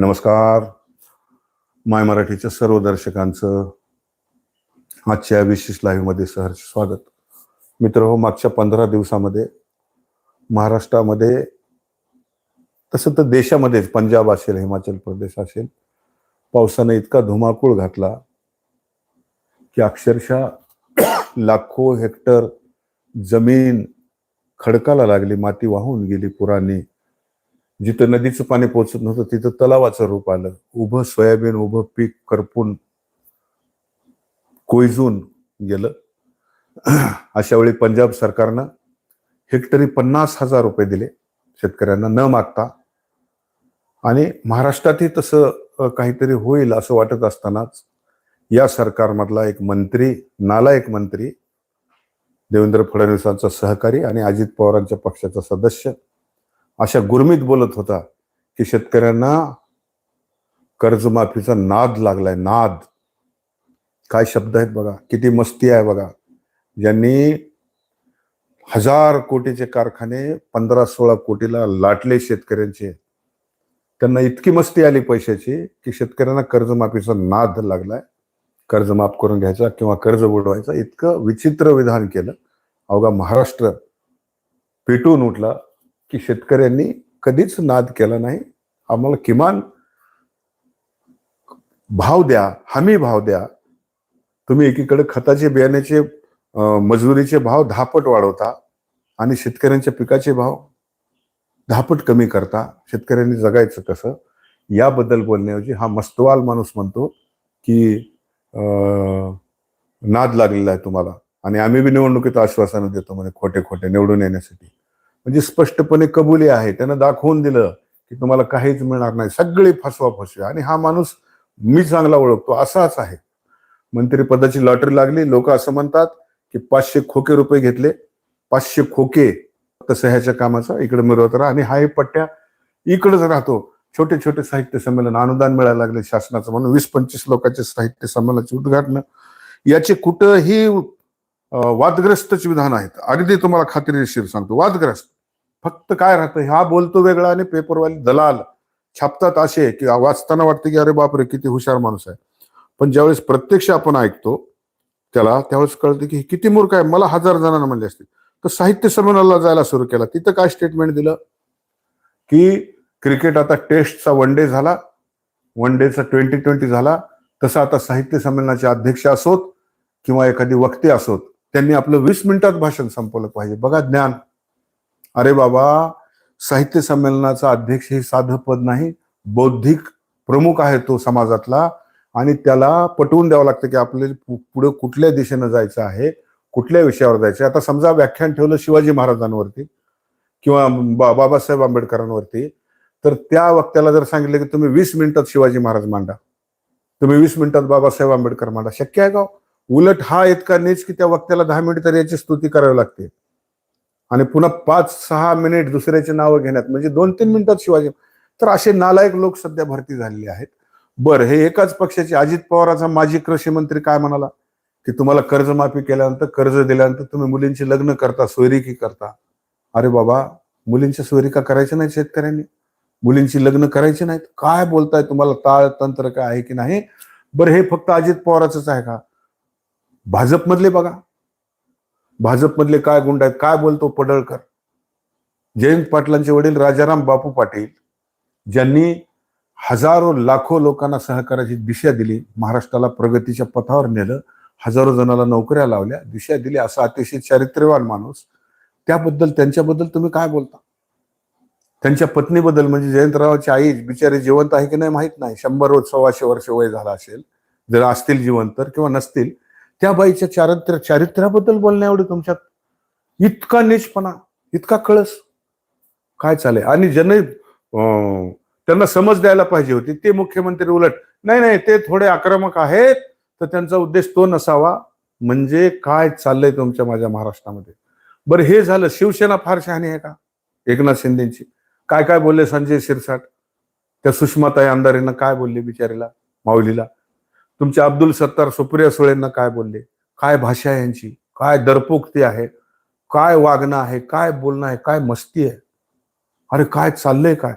नमस्कार. माय मराठीच्या सर्व दर्शकांचं आजच्या विशेष लाईव्हमध्ये सहर्ष स्वागत. मित्र हो मागच्या पंधरा दिवसामध्ये महाराष्ट्रामध्ये तसं तर देशामध्येच पंजाब असेल हिमाचल प्रदेश असेल पावसाने इतका धुमाकूळ घातला की अक्षरशः लाखो हेक्टर जमीन खडकाला लागली माती वाहून गेली पुराने जिथं नदीचं पाणी पोचत नव्हतं तिथं तलावाचं रूप आलं. उभं सोयाबीन उभं पीक करपून कोयजून गेलं. अशा वेळी पंजाब सरकारनं हेक्टरी पन्नास हजार रुपये दिले शेतकऱ्यांना न मागता. आणि महाराष्ट्रातही तसं काहीतरी होईल असं वाटत असतानाच या सरकारमधला एक मंत्री नालायक मंत्री देवेंद्र फडणवीसांचा सहकारी आणि अजित पवारांच्या पक्षाचा सदस्य अशा गुरमीत बोलत होता की शेतकऱ्यांना कर्जमाफीचा नाद लागलाय नाद. काय शब्द आहेत बघा किती मस्ती आहे बघा. ज्यांनी हजार कोटीचे कारखाने पंधरा सोळा कोटीला लाटले शेतकऱ्यांचे त्यांना इतकी मस्ती आली पैशाची की शेतकऱ्यांना कर्जमाफीचा नाद लागलाय. कर्ज माफ करून घ्यायचा किंवा कर्ज बुडवायचा इतकं विचित्र विधान केलं. अवघा महाराष्ट्र पेटून उठला. की शेतकऱ्यांनी कधीच नाद केला नाही. आम्हाला किमान भाव द्या हमी भाव द्या. तुम्ही एकीकडे खताचे बियाण्याचे मजुरीचे भाव दहापट वाढवता आणि शेतकऱ्यांच्या पिकाचे भाव दहापट कमी करता शेतकऱ्यांनी जगायचं कसं? याबद्दल बोलण्याऐवजी हा मस्तवाल माणूस म्हणतो की अं, नाद लागलेला आहे तुम्हाला. आणि आम्ही बी निवडणुकीत आश्वासनं देतो म्हणे खोटे खोटे निवडून येण्यासाठी. म्हणजे स्पष्टपणे कबुली आहे. त्यानं दाखवून दिलं की तुम्हाला काहीच मिळणार नाही. सगळी फसवा फसवी आणि हा माणूस मी चांगला ओळखतो असाच आहे. मंत्री पदाची लॉटरी लागली. लोक असं म्हणतात की पाचशे खोके रुपये घेतले. पाचशे खोके तसं ह्याच्या कामाचा इकडे मिळवत राहा. आणि हा हे पट्ट्या इकडेच राहतो. छोटे छोटे साहित्य संमेलन अनुदान मिळायला लागले शासनाचं म्हणून. वीस पंचवीस लोकांचे साहित्य संमेलनाचे उद्घाटन. याचे कुठंही वादग्रस्तच विधान आहेत. अगदी तुम्हाला खात्रीशीर सांगतो. वादग्रस्त. फक्त काय राहतं? हा बोलतो वेगळा आणि पेपरवाले दलाल छापतात असे की वाचताना वाटते की अरे बापरे किती हुशार माणूस आहे. पण ज्यावेळेस प्रत्यक्ष आपण ऐकतो त्याला त्यावेळेस कळतं की किती मूर्ख आहे. मला हजार जणांना म्हणले असतील तर साहित्य संमेलनाला जायला सुरू केला. तिथं काय स्टेटमेंट दिलं? की क्रिकेट आता टेस्टचा वन डे झाला. वन डेचा ट्वेंटी ट्वेंटी झाला. तसं आता साहित्य संमेलनाचे अध्यक्ष असोत किंवा एखादी वक्ते असोत त्यांनी आपलं वीस मिनिटात भाषण संपवलं पाहिजे. बघा ज्ञान. अरे बाबा साहित्य संमेलनाचा अध्यक्ष हे साधं पद नाही बौद्धिक प्रमुख आहे तो समाजातला आणि त्याला पटवून द्यावं लागतं की आपल्याला पुढे कुठल्या दिशेनं जायचं आहे कुठल्या विषयावर जायचं आता समजा व्याख्यान ठेवलं शिवाजी महाराजांवरती किंवा बा- बाबासाहेब आंबेडकरांवरती तर त्या वक्त्याला जर सांगितलं की तुम्ही वीस मिनिटात शिवाजी महाराज मांडा तुम्ही वीस मिनिटात बाबासाहेब आंबेडकर मांडा शक्य आहे का हो? उलट हा इतका नीच की त्या वक्त्याला दहा मिनिट तरी याची स्तुती करावी लागते. आणि पुन्हा पाच सहा मिनिट दुसऱ्याचे नावं घेण्यात म्हणजे दोन तीन मिनिटात शिवाजी. तर असे नालायक लोक सध्या भरती झालेले आहेत. बरं हे एकाच पक्षाचे अजित पवाराचा माजी कृषी मंत्री काय म्हणाला? की तुम्हाला कर्जमाफी केल्यानंतर कर्ज दिल्यानंतर तुम्ही मुलींची लग्न करता सोयरिकी करता? अरे बाबा मुलींच्या सोयरिका करायच्या नाही शेतकऱ्यांनी? मुलींची लग्न करायची नाहीत? काय बोलताय तुम्हाला? ताळ तंत्र काय आहे की नाही? बरं हे फक्त अजित पवाराचंच आहे का? भाजपमधले बघा. भाजपमधले काय गुंड आहेत काय बोलतो पडळकर? जयंत पाटलांचे वडील राजाराम बापू पाटील ज्यांनी हजारो लाखो लोकांना सहकाराची दिशा दिली महाराष्ट्राला प्रगतीच्या पथावर नेलं हजारो जणाला नोकऱ्या लावल्या दिशा दिली असा अतिशय चारित्र्यवान माणूस. त्याबद्दल त्यांच्याबद्दल तुम्ही काय बोलता? त्यांच्या पत्नीबद्दल म्हणजे जयंतरावाची आई बिचारी जिवंत आहे की नाही माहीत नाही. शंभर सव्वाशे वर्ष वय झाला असेल. जर असतील जिवंत तर किंवा नसतील त्या बाईच्या चारित्र्य चारित्र्याबद्दल बोलण्या एवढं तुमच्यात? इतका निष्पणा इतका कळस. काय चालेल आणि ज्यांनी त्यांना समज द्यायला पाहिजे होती ते मुख्यमंत्री उलट नाही नाही ते थोडे आक्रमक आहेत तर त्यांचा उद्देश तो नसावा. म्हणजे काय चाललंय तुमच्या माझ्या महाराष्ट्रामध्ये? बरं हे झालं शिवसेना फार शहाणी आहे का? एकनाथ शिंदेची. काय काय बोलले संजय शिरसाट? त्या सुषमाताई आमदारीनं काय बोलले बिचारीला माऊलीला? तुमच्या अब्दुल सत्तार सुप्रिया सुळेंना काय बोलले? काय भाषा आहे यांची? काय दरपोक्ती आहे? काय वागणं आहे? काय बोलणं आहे? काय मस्ती आहे? अरे काय चाललंय काय?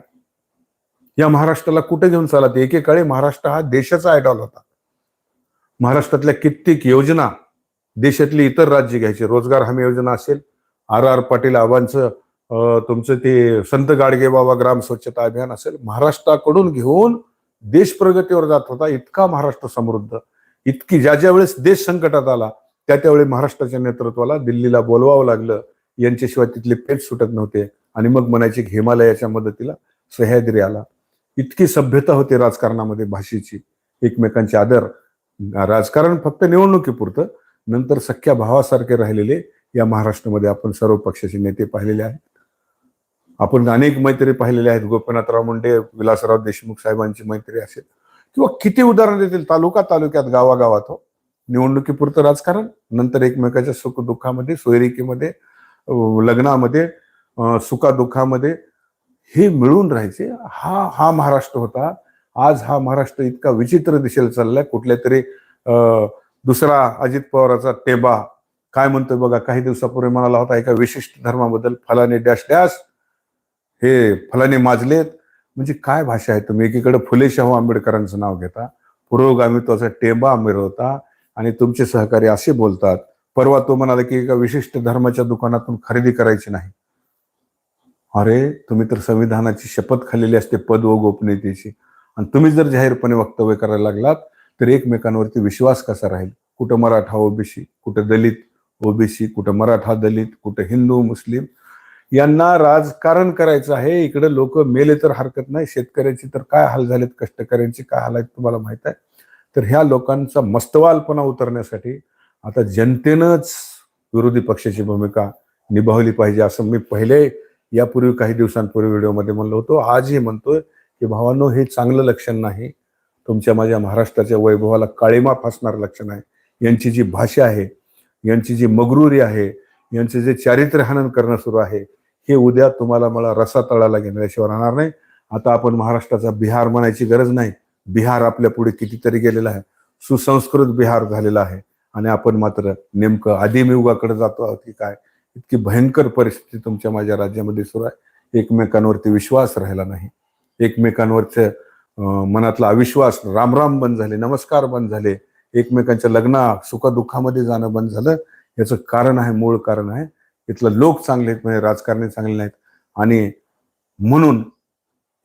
या महाराष्ट्राला कुठे घेऊन चालत? एकेकाळी महाराष्ट्र हा देशाचा आयडॉल होता. महाराष्ट्रातल्या कित्येक योजना देशातली इतर राज्य घ्यायची. रोजगार हमी योजना असेल आर आर पाटील आबांचं तुमचं ते संत गाडगे बाबा ग्राम स्वच्छता अभियान असेल महाराष्ट्राकडून घेऊन देश प्रगतीवर जात होता इतका महाराष्ट्र समृद्ध. इतकी ज्या ज्या वेळेस देश संकटात आला त्या त्यावेळी महाराष्ट्राच्या नेतृत्वाला दिल्लीला बोलवावं लागलं. यांच्याशिवाय तिथले पेच सुटत नव्हते. आणि मग म्हणायचे की हिमालयाच्या मदतीला सह्याद्री आला. इतकी सभ्यता होती राजकारणामध्ये भाषेची. एकमेकांचे आदर. राजकारण फक्त निवडणुकीपुरतं. नंतर सख्या भावासारखे राहिलेले या महाराष्ट्रामध्ये आपण सर्व पक्षाचे नेते पाहिलेले आहेत. आपण अनेक मैत्री पाहिलेले आहेत. गोपीनाथराव मुंडे विलासराव देशमुख साहेबांची मैत्री असेल. किंवा किती उदाहरण देतील? तालुका तालुक्यात गावागावात हो. निवडणुकीपुरतं राजकारण नंतर एकमेकाच्या सुख दुःखामध्ये सोयरिकीमध्ये लग्नामध्ये सुखादुःखामध्ये हे मिळून राहायचे. हा हा महाराष्ट्र होता. आज हा महाराष्ट्र इतका विचित्र दिशेला चाललाय. कुठल्या तरी दुसरा अजित पवाराचा टेबा. काय म्हणतोय बघा काही दिवसापूर्वी म्हणाला होता एका विशिष्ट धर्माबद्दल फलाने डॅश डॅश. हे फलाने माजलेत. म्हणजे काय भाषा आहे तुम्ही? एकीकडे फुले शाहू आंबेडकरांचं नाव घेता पुरोगामित्वाचा टेबा मिरवता आणि तुमचे सहकारी असे बोलतात परवा तो म्हणाला की एका विशिष्ट धर्माच्या दुकानातून खरेदी करायची नाही. अरे तुम्ही तर संविधानाची शपथ खाल्लेली असते पद व गोपनीयतेची. आणि तुम्ही जर जाहीरपणे वक्तव्य करायला लागलात तर एकमेकांवरती विश्वास कसा राहील? कुठं मराठा ओबीसी कुठं दलित ओबीसी कुठं मराठा दलित कुठं हिंदू मुस्लिम यांना राजकारण करायचं आहे. इकडे लोक मेले तर हरकत नाही. शेतकऱ्याची तर काय हाल झालेत कष्टकऱ्यांचे काय हाल आहेत तुम्हाला माहीत आहे? तर ह्या लोकांचा मस्तवालपणा उतरण्यासाठी आता जनतेनंच विरोधी पक्षाची भूमिका निभावली पाहिजे असं मी पहिले यापूर्वी काही दिवसांपूर्वी व्हिडिओमध्ये म्हणलो होतो. आजही म्हणतोय की भावांनो हे चांगलं लक्षण नाही. तुमच्या माझ्या महाराष्ट्राच्या वैभवाला काळीमा फासणारं लक्षण आहे. यांची जी भाषा आहे यांची जी मगरुरी आहे यांचे जे चारित्र्य हनन करणं सुरू आहे हे उद्या तुम्हाला मला रसा तळाला घेण्याशिवाय राहणार नाही. आता आपण महाराष्ट्राचा बिहार म्हणायची गरज नाही. बिहार आपल्या पुढे कितीतरी गेलेला आहे. सुसंस्कृत बिहार झालेला आहे. आणि आपण मात्र नेमकं आदिमयुगाकडे जातो आहोत की काय? इतकी भयंकर परिस्थिती तुमच्या माझ्या राज्यामध्ये सुरू आहे. एकमेकांवरती विश्वास राहिला नाही. एकमेकांवरचे मनातला अविश्वास रामराम बंद झाले नमस्कार बंद झाले. एकमेकांच्या लग्ना सुखदुःखामध्ये जाणं बंद झालं. याचं कारण आहे मूळ कारण आहे. इथलं लोक चांगले आहेत म्हणजे राजकारणी चांगले नाहीत. आणि म्हणून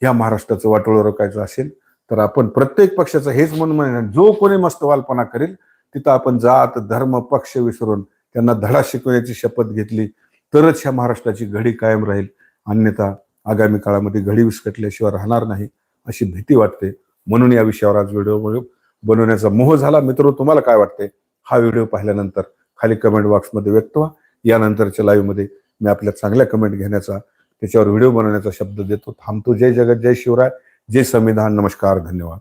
या महाराष्ट्राचं वाटोळं रोखायचं असेल तर आपण प्रत्येक पक्षाचं हेच म्हणून म्हणणार जो कोणी मस्तवालपणा करेल तिथं आपण जात धर्म पक्ष विसरून त्यांना धडा शिकवण्याची शपथ घेतली तरच ह्या महाराष्ट्राची घडी कायम राहील. अन्यथा आगामी काळामध्ये घडी विस्कटल्याशिवाय राहणार नाही अशी भीती वाटते. म्हणून या विषयावर आज व्हिडिओ बनवण्याचा मोह झाला. मित्र तुम्हाला काय वाटते? हा व्हिडिओ पाहिल्यानंतर खाली कमेंट बॉक्समध्ये व्यक्त व्हा. यानंतरच्या लाईव्हमध्ये मी आपल्या चांगल्या कमेंट घेण्याचा त्याच्यावर व्हिडिओ बनवण्याचा शब्द देतो. थांबतो. जय जगत जय शिवराय जय संविधान. नमस्कार धन्यवाद.